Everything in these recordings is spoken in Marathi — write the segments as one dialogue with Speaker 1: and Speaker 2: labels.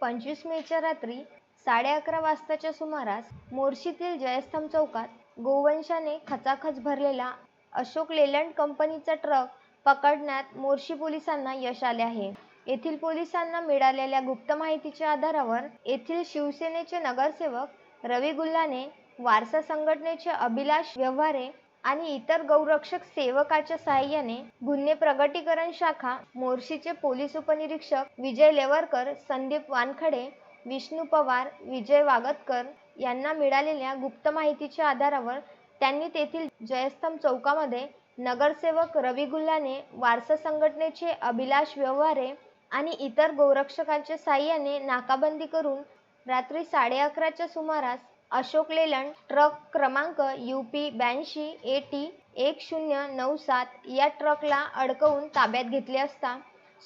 Speaker 1: पंचवीस मेच्या रात्री साडे अकरा वाजताच्या सुमारास मोर्शीतील जयस्तंभ चौकात गोवंशाने खचाखच भरलेला अशोक लेलँड कंपनीचा ट्रक पकडण्यात मोर्शी पोलिसांना यश आले आहे. येथील पोलिसांना मिळालेल्या गुप्त माहितीच्या आधारावर येथील शिवसेनेचे नगरसेवक रवी गुल्लाने वारसा संघटनेचे अभिलाष व्यवहारे आणि इतर गौरक्षक सेवकाच्या सहाय्याने गुन्हे प्रगटीकरण शाखा मोर्शीचे पोलीस उपनिरीक्षक विजय लेवरकर संदीप वानखडे विष्णू पवार विजय वागतकर यांना मिळालेल्या गुप्त माहितीच्या आधारावर त्यांनी तेथील जयस्तंभ चौकामध्ये नगरसेवक रवी गुल्हाने वारसा संघटनेचे अभिलाष व्यवहारे आणि इतर गौरक्षकांच्या साह्याने नाकाबंदी करून रात्री साडे अकराच्या सुमारास अशोक लेलँड ट्रक क्रमांक यू पी ब्याऐंशी ए टी एक शून्य नऊ सात या ट्रकला अडकवून ताब्यात घेतले असता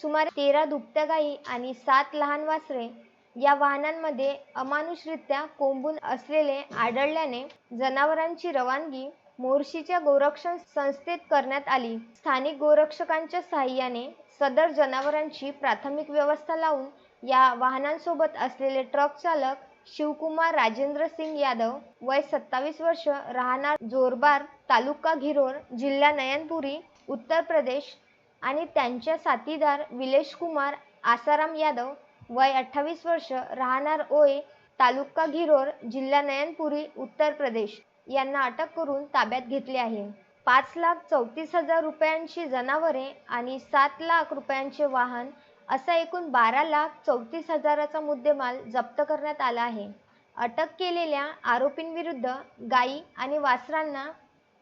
Speaker 1: सुमारे तेरा दुभत्या गायी आणि सात लहान वासरे या वाहनांमध्ये अमानुषरित्या कोंबून असलेले आढळल्याने जनावरांची रवानगी मोर्शीच्या गोरक्षण संस्थेत करण्यात आली. स्थानिक गोरक्षकांच्या सहाय्याने सदर जनावरांची प्राथमिक व्यवस्था लावून या वाहनांसोबत असलेले ट्रक चालक शिवकुमार राजेंद्र सिंग यादव वय सत्तावीस वर्ष राहणार जोरबार तालुका घिरोर जिल्हा नयनपुरी उत्तर प्रदेश. आणि त्यांच्या साथीदार विलेश कुमार आसाराम यादव वय अठ्ठावीस वर्ष राहणार ओय तालुका घिरोर जिल्हा नयनपुरी उत्तर प्रदेश. यांना अटक करून ताब्यात घेतले आहे. पाच लाख चौतीस हजार रुपयांची जनावरे आणि सात लाख रुपयांचे वाहन असा एकूण बारा लाख चौतीस हजाराचा मुद्देमाल जप्त करण्यात आला आहे. अटक केलेल्या आरोपींविरुद्ध गायी आणि वासरांना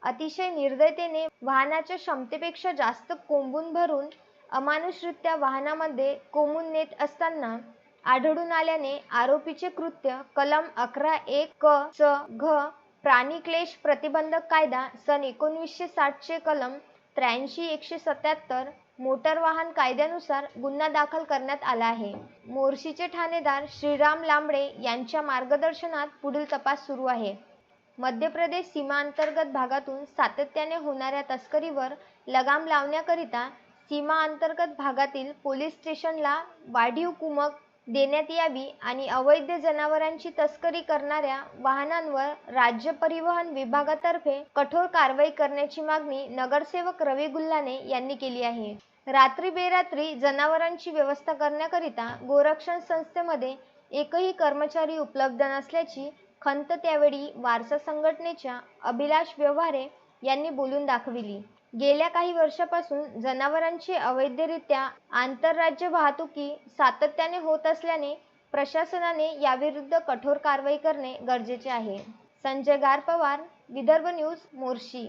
Speaker 1: अतिशय निर्दयतेने वाहनाच्या क्षमतेपेक्षा जास्त कोंबून भरून अमानुषरित्या वाहनामध्ये कोंबून नेत असताना आढळून आल्याने आरोपीचे कृत्य कलम अकरा एक क च घ प्राणी क्लेश प्रतिबंधक कायदा सन एकोणीसशे साठचे कलम त्र्याऐंशी एकशे सत्याहत्तर मोटर वाहन कायद्यानुसार गुन्हा दाखल करण्यात आला आहे. मोर्शीचे ठाणेदार श्रीराम लांबडे यांच्या मार्गदर्शनात पुढील तपास सुरू आहे. मध्य प्रदेश सीमाअंतर्गत भागातून सातत्याने होणाऱ्या तस्करीवर लगाम लावण्याकरिता सीमाअंतर्गत भागातील पोलीस स्टेशनला वाढीव कुमक देण्यात यावी आणि अवैध जनावरांची तस्करी करणाऱ्या वाहनांवर राज्य परिवहन विभागातर्फे कठोर कारवाई करण्याची मागणी नगरसेवक रवी गुल्हाने यांनी केली आहे. रात्री बेरात्री जनावरांची व्यवस्था करण्याकरिता गोरक्षण संस्थेमध्ये एकही कर्मचारी उपलब्ध नसल्याची खंत त्यावेळी वारसा संघटनेच्या अभिलाष व्यवहारे यांनी बोलून दाखविली. गेल्या काही वर्षापासून जनावरांची अवैधरित्या आंतरराज्य वाहतुकी सातत्याने होत असल्याने प्रशासनाने याविरुद्ध कठोर कारवाई करणे गरजेचे आहे. संजय गारपवार विदर्भ न्यूज मोर्शी.